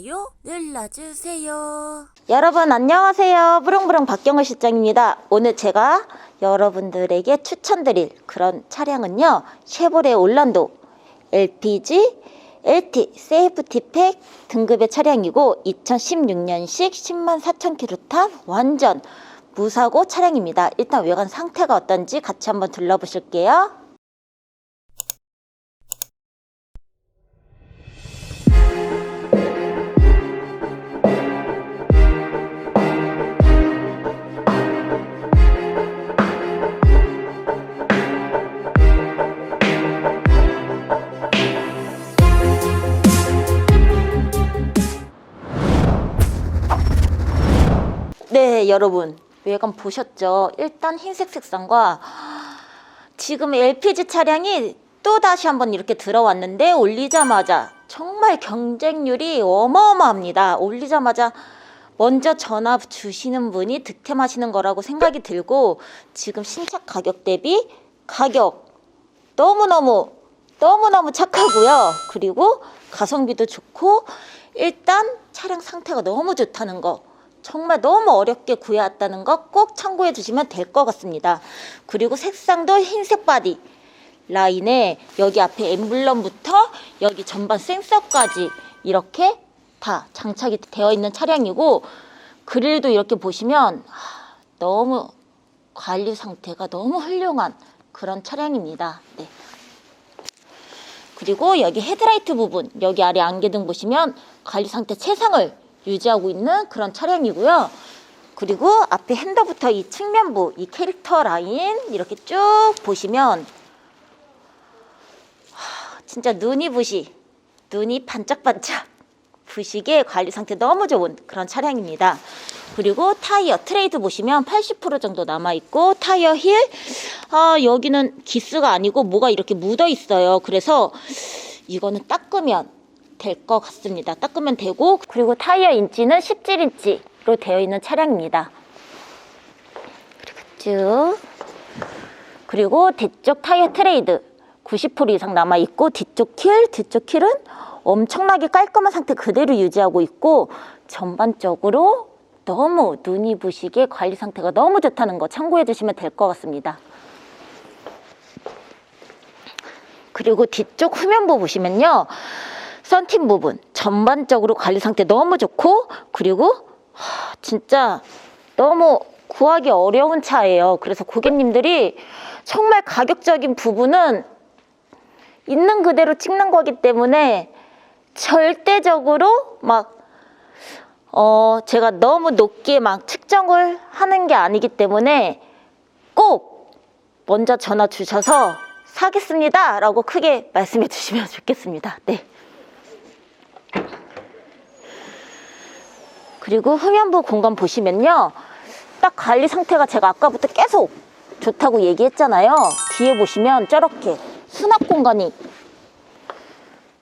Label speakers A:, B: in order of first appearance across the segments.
A: 좋아요 눌러주세요.
B: 여러분 안녕하세요. 부릉부릉 박경호 실장입니다. 오늘 제가 여러분들에게 추천드릴 그런 차량은요. 쉐보레 올란도 LPG LT 세이프티팩 등급의 차량이고 2016년식 10만 4천 킬로 탄 완전 무사고 차량입니다. 일단 외관 상태가 어떤지 같이 한번 둘러보실게요. 네, 여러분. 외관 보셨죠? 일단 흰색 색상과 지금 LPG 차량이 또 다시 한번 이렇게 들어왔는데 올리자마자 정말 경쟁률이 어마어마합니다. 올리자마자 먼저 전화 주시는 분이 득템하시는 거라고 생각이 들고 지금 신차 가격 대비 가격 너무너무 너무너무 착하고요. 그리고 가성비도 좋고 일단 차량 상태가 너무 좋다는 거 정말 너무 어렵게 구해왔다는 거 꼭 참고해 주시면 될 것 같습니다. 그리고 색상도 흰색 바디 라인에 여기 앞에 엠블럼부터 여기 전반 센서까지 이렇게 다 장착이 되어 있는 차량이고 그릴도 이렇게 보시면 하, 너무 관리 상태가 너무 훌륭한 그런 차량입니다. 네. 그리고 여기 헤드라이트 부분, 여기 아래 안개등 보시면 관리 상태 최상을 유지하고 있는 그런 차량이고요. 그리고 앞에 핸더부터 이 측면부, 이 캐릭터 라인 이렇게 쭉 보시면 하, 진짜 눈이 부시, 눈이 반짝반짝 부시게 관리 상태 너무 좋은 그런 차량입니다. 그리고 타이어 트레이드 보시면 80% 정도 남아 있고 타이어 힐 아, 여기는 기스가 아니고 뭐가 이렇게 묻어 있어요. 그래서 이거는 닦으면 될 것 같습니다. 닦으면 되고 그리고 타이어 인치는 17인치로 되어 있는 차량입니다. 그리고 쭉 그리고 뒤쪽 타이어 트레이드 90% 이상 남아 있고 뒤쪽 킬, 뒤쪽 킬은 엄청나게 깔끔한 상태 그대로 유지하고 있고 전반적으로 너무 눈이 부시게 관리 상태가 너무 좋다는 거 참고해 주시면 될 것 같습니다. 그리고 뒤쪽 후면부 보시면요. 썬팅 부분 전반적으로 관리 상태 너무 좋고 그리고 하, 진짜 너무 구하기 어려운 차예요. 그래서 고객님들이 정말 가격적인 부분은 있는 그대로 찍는 거기 때문에 절대적으로 막 어, 제가 너무 높게 막 측정을 하는 게 아니기 때문에 꼭 먼저 전화 주셔서 사겠습니다. 라고 크게 말씀해 주시면 좋겠습니다. 네. 그리고 후면부 공간 보시면요. 딱 관리 상태가 제가 아까부터 계속 좋다고 얘기했잖아요. 뒤에 보시면 저렇게 수납 공간이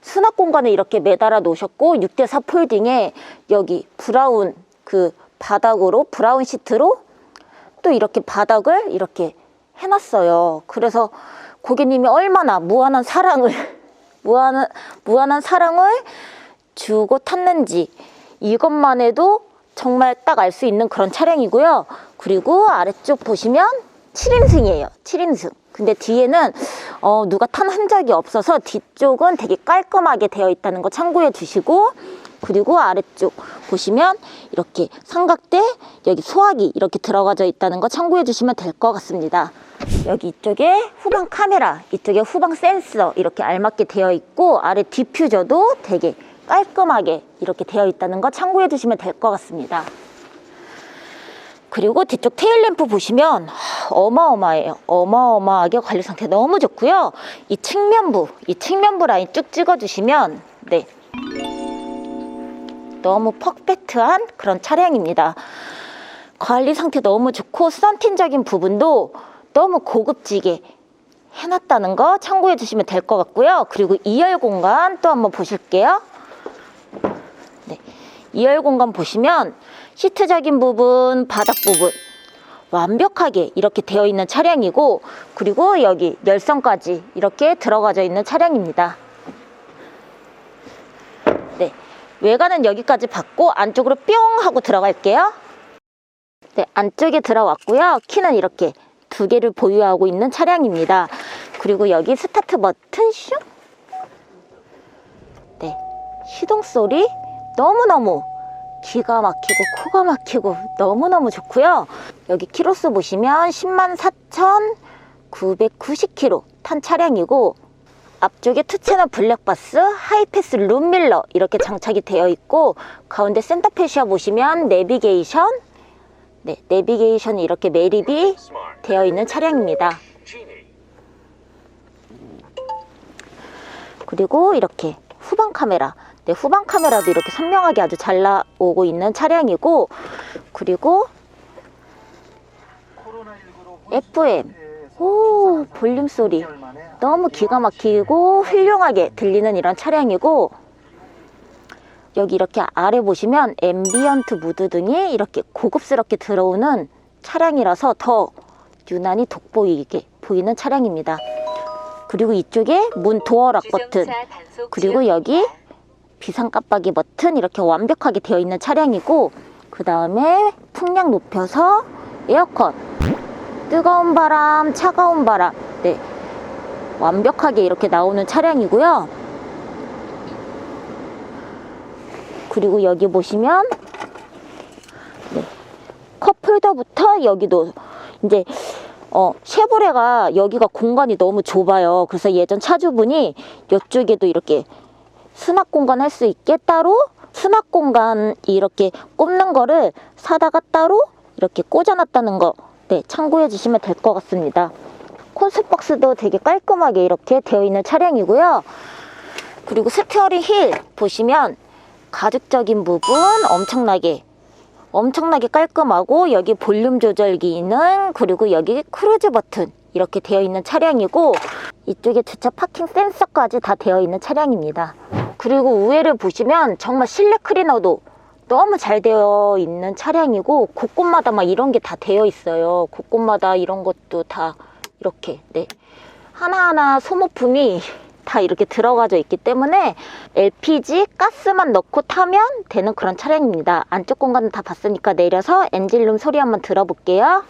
B: 수납 공간에 이렇게 매달아 놓으셨고 6대4 폴딩에 여기 브라운 그 바닥으로 브라운 시트로 또 이렇게 바닥을 이렇게 해놨어요. 그래서 고객님이 얼마나 무한한 사랑을 무한한 무한한 사랑을 주고 탔는지 이것만 해도 정말 딱 알 수 있는 그런 차량이고요. 그리고 아래쪽 보시면 7인승이에요. 7인승. 근데 뒤에는 어, 누가 탄 흔적이 없어서 뒤쪽은 되게 깔끔하게 되어 있다는 거 참고해 주시고 그리고 아래쪽 보시면 이렇게 삼각대 여기 소화기 이렇게 들어가져 있다는 거 참고해 주시면 될 것 같습니다. 여기 이쪽에 후방 카메라, 이쪽에 후방 센서 이렇게 알맞게 되어 있고 아래 디퓨저도 되게 깔끔하게 이렇게 되어 있다는 거 참고해 주시면 될 것 같습니다. 그리고 뒤쪽 테일램프 보시면 하, 어마어마해요. 어마어마하게 관리 상태 너무 좋고요. 이 측면부, 이 측면부 라인 쭉 찍어주시면 네 너무 퍼펙트한 그런 차량입니다. 관리 상태 너무 좋고 썬틴적인 부분도 너무 고급지게 해놨다는 거 참고해 주시면 될 것 같고요. 그리고 2열 공간 또 한번 보실게요. 네, 2열 공간 보시면 시트적인 부분, 바닥 부분 완벽하게 이렇게 되어 있는 차량이고 그리고 여기 열선까지 이렇게 들어가져 있는 차량입니다. 네, 외관은 여기까지 받고 안쪽으로 뿅 하고 들어갈게요. 네, 안쪽에 들어왔고요. 키는 이렇게 두 개를 보유하고 있는 차량입니다. 그리고 여기 스타트 버튼 슝. 네, 시동 소리 너무너무 기가 막히고 코가 막히고 너무너무 좋고요. 여기 키로수 보시면 10만 4,990km 탄 차량이고 앞쪽에 투채널 블랙바스, 하이패스 룸밀러 이렇게 장착이 되어 있고 가운데 센터페시아 보시면 내비게이션 네, 내비게이션이 이렇게 매립이 되어 있는 차량입니다. 그리고 이렇게 후방 카메라 네, 후방 카메라도 이렇게 선명하게 아주 잘 나오고 있는 차량이고 그리고 FM 오 볼륨 소리. 너무 기가 막히고 훌륭하게 들리는 이런 차량이고 여기 이렇게 아래 보시면 앰비언트 무드 등이 이렇게 고급스럽게 들어오는 차량이라서 더 유난히 돋보이게 보이는 차량입니다. 그리고 이쪽에 문 도어락 버튼. 그리고 여기 비상 깜빡이 버튼 이렇게 완벽하게 되어 있는 차량이고 그 다음에 풍량 높여서 에어컨. 뜨거운 바람 차가운 바람. 네. 완벽하게 이렇게 나오는 차량이고요. 그리고 여기 보시면 네, 컵홀더부터 여기도 이제 어, 쉐보레가 여기가 공간이 너무 좁아요. 그래서 예전 차주분이 이쪽에도 이렇게 수납 공간 할 수 있게 따로 수납 공간 이렇게 꼽는 거를 사다가 따로 이렇게 꽂아놨다는 거 네, 참고해 주시면 될 것 같습니다. 콘솔 박스도 되게 깔끔하게 이렇게 되어 있는 차량이고요. 그리고 스티어링 힐 보시면 가죽적인 부분 엄청나게 엄청나게 깔끔하고 여기 볼륨 조절 기능 그리고 여기 크루즈 버튼 이렇게 되어 있는 차량이고 이쪽에 주차 파킹 센서까지 다 되어 있는 차량입니다. 그리고 우회를 보시면 정말 실내 클리너도 너무 잘 되어 있는 차량이고 곳곳마다 막 이런 게 다 되어 있어요. 곳곳마다 이런 것도 다 이렇게 네 하나하나 소모품이 다 이렇게 들어가져 있기 때문에 LPG 가스만 넣고 타면 되는 그런 차량입니다. 안쪽 공간은 다 봤으니까 내려서 엔진룸 소리 한번 들어볼게요.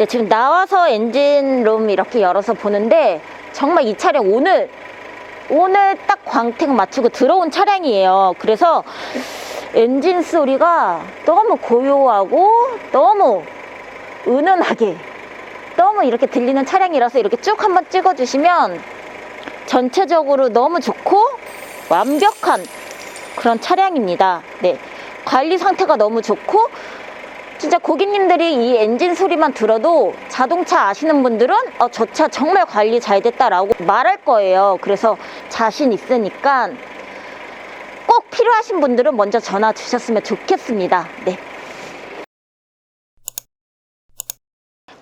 B: 네, 지금 나와서 엔진룸 이렇게 열어서 보는데 정말 이 차량 오늘 오늘 딱 광택 맞추고 들어온 차량이에요. 그래서 엔진 소리가 너무 고요하고 너무 은은하게 너무 이렇게 들리는 차량이라서 이렇게 쭉 한번 찍어주시면 전체적으로 너무 좋고 완벽한 그런 차량입니다. 네. 관리 상태가 너무 좋고 진짜 고객님들이 이 엔진 소리만 들어도 자동차 아시는 분들은 어, 저 차 정말 관리 잘 됐다라고 말할 거예요. 그래서 자신 있으니까 꼭 필요하신 분들은 먼저 전화 주셨으면 좋겠습니다. 네.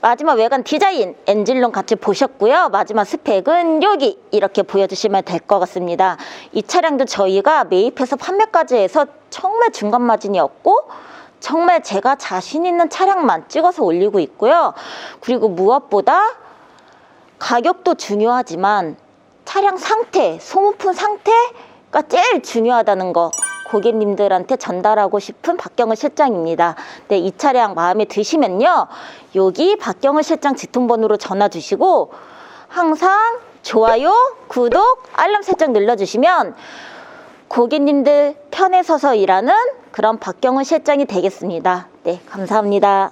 B: 마지막 외관 디자인 엔진룸 같이 보셨고요. 마지막 스펙은 여기 이렇게 보여주시면 될 것 같습니다. 이 차량도 저희가 매입해서 판매까지 해서 정말 중간 마진이 없고 정말 제가 자신 있는 차량만 찍어서 올리고 있고요. 그리고 무엇보다 가격도 중요하지만 차량 상태, 소모품 상태가 제일 중요하다는 거 고객님들한테 전달하고 싶은 박경을 실장입니다. 네, 이 차량 마음에 드시면요. 여기 박경을 실장 지통번호로 전화 주시고 항상 좋아요, 구독, 알람 설정 눌러주시면 고객님들 편에 서서 일하는 그런 박경은 실장이 되겠습니다. 네, 감사합니다.